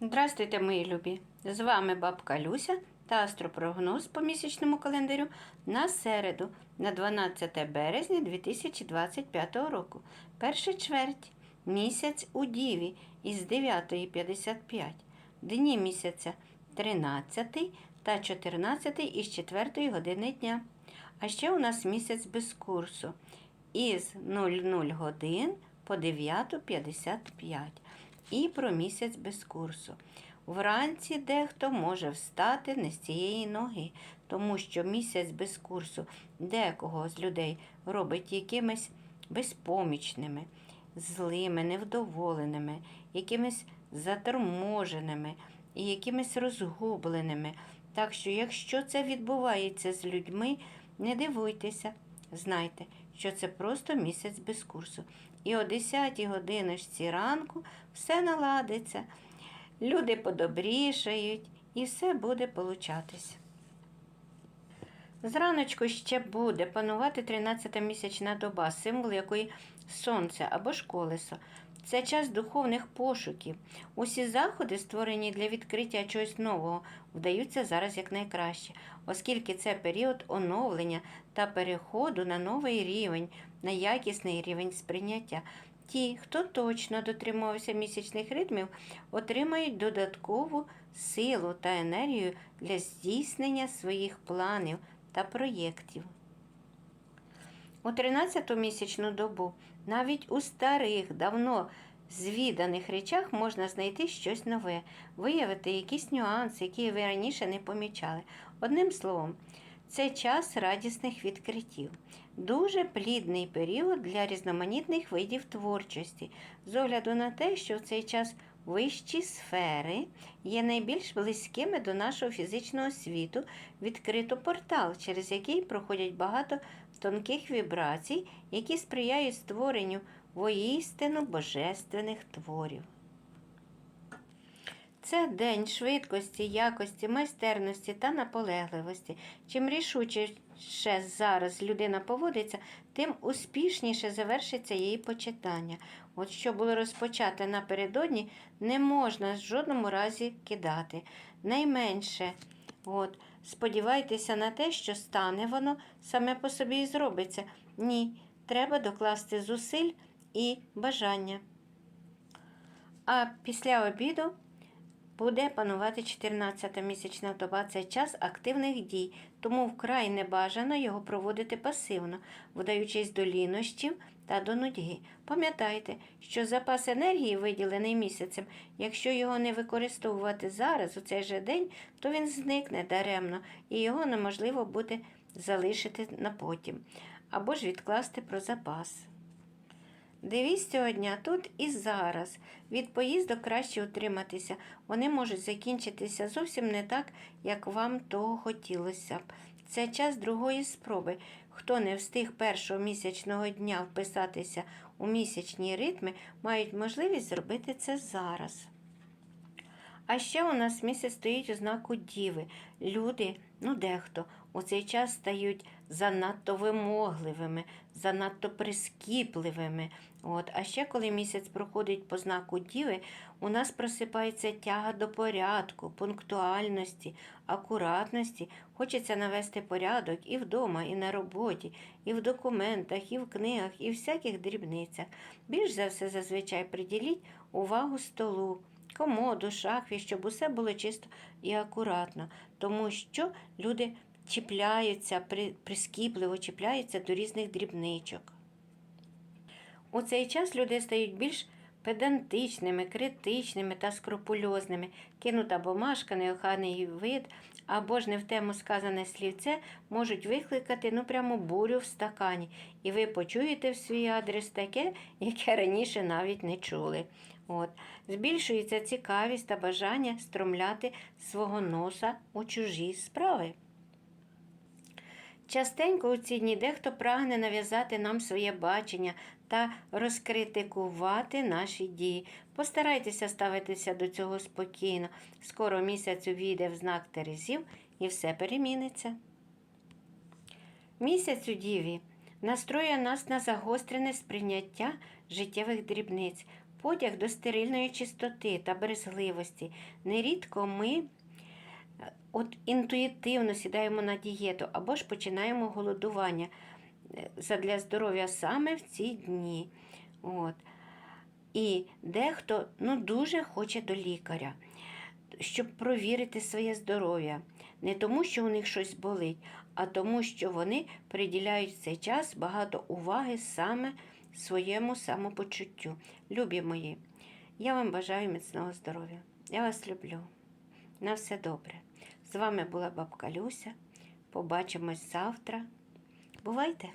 Здравствуйте, мої любі! З вами бабка Люся та астропрогноз по місячному календарю на середу, на 12 березня 2025 року. Перша чверть. Місяць у Діві із 9.55. Дні місяця 13 та 14 із 4 години дня. А ще у нас місяць без курсу із 00 годин по 9.55 і про місяць без курсу. Вранці дехто може встати не з цієї ноги, тому що місяць без курсу декого з людей робить якимись безпомічними, злими, невдоволеними, якимись заторможеними і якимись розгубленими. Так що, якщо це відбувається з людьми, не дивуйтеся, знайте, що це просто місяць без курсу. І о 10 годиночці ранку все наладиться, люди подобрішають і все буде получатись. Зраночку ще буде панувати 13-та місячна доба, символ якої сонце або ж колесо. Це час духовних пошуків. Усі заходи, створені для відкриття чогось нового, вдаються зараз якнайкраще, оскільки це період оновлення та переходу на новий рівень, на якісний рівень сприйняття. Ті, хто точно дотримувався місячних ритмів, отримають додаткову силу та енергію для здійснення своїх планів та проєктів. У 13-ту місячну добу навіть у старих, давно звіданих речах можна знайти щось нове, виявити якісь нюанси, які ви раніше не помічали. Одним словом, це час радісних відкриттів, дуже плідний період для різноманітних видів творчості, з огляду на те, що в цей час вищі сфери є найбільш близькими до нашого фізичного світу, відкрито портал, через який проходять багато тонких вібрацій, які сприяють створенню воістину божественних творів. Це день швидкості, якості, майстерності та наполегливості. Чим рішучіше зараз людина поводиться, тим успішніше завершиться її почитання. От що було розпочате напередодні, не можна в жодному разі кидати. Найменше от, сподівайтеся на те, що стане воно саме по собі і зробиться. Ні, треба докласти зусиль і бажання. А після обіду буде панувати 14-та місячна доба. Це час активних дій, тому вкрай не бажано його проводити пасивно, вдаючись до лінощів та до нудьги. Пам'ятайте, що запас енергії, виділений місяцем, якщо його не використовувати зараз, у цей же день, то він зникне даремно і його неможливо буде залишити на потім або ж відкласти про запас. Дивіться цього дня тут і зараз. Від поїздок краще утриматися. Вони можуть закінчитися зовсім не так, як вам того хотілося б. Це час другої спроби. Хто не встиг першого місячного дня вписатися у місячні ритми, мають можливість зробити це зараз. А ще у нас місяць стоїть у знаку Діви. Люди, ну дехто, у цей час стають занадто вимогливими, занадто прискіпливими. От. А ще коли місяць проходить по знаку Діви, у нас просипається тяга до порядку, пунктуальності, акуратності. Хочеться навести порядок і вдома, і на роботі, і в документах, і в книгах, і в всяких дрібницях. Більш за все, зазвичай приділіть увагу столу комоду, шахві, щоб усе було чисто і акуратно, тому що люди чіпляються, прискіпливо чіпляються до різних дрібничок. У цей час люди стають більш педантичними, критичними та скрупульозними. Кинута бумажка, неоханий вид або ж не в тему сказане слівце можуть викликати ну прямо бурю в стакані, і ви почуєте в свій адрес таке, яке раніше навіть не чули. От. Збільшується цікавість та бажання стромляти свого носа у чужі справи. Частенько у ці дні дехто прагне нав'язати нам своє бачення та розкритикувати наші дії. Постарайтеся ставитися до цього спокійно. Скоро місяць увійде в знак Терезів і все переміниться. Місяць у Діві настроює нас на загострене сприйняття життєвих дрібниць. Потяг до стерильної чистоти та брезгливості. Нерідко ми е, от інтуїтивно сідаємо на дієту або ж починаємо голодування е, задля здоров'я саме в ці дні. От. І дехто ну, дуже хоче до лікаря, щоб провірити своє здоров'я. Не тому, що у них щось болить, а тому, що вони приділяють цей час багато уваги саме своєму самопочуттю. Любі мої, я вам бажаю міцного здоров'я. Я вас люблю. На все добре. З вами була бабка Люся. Побачимось завтра. Бувайте!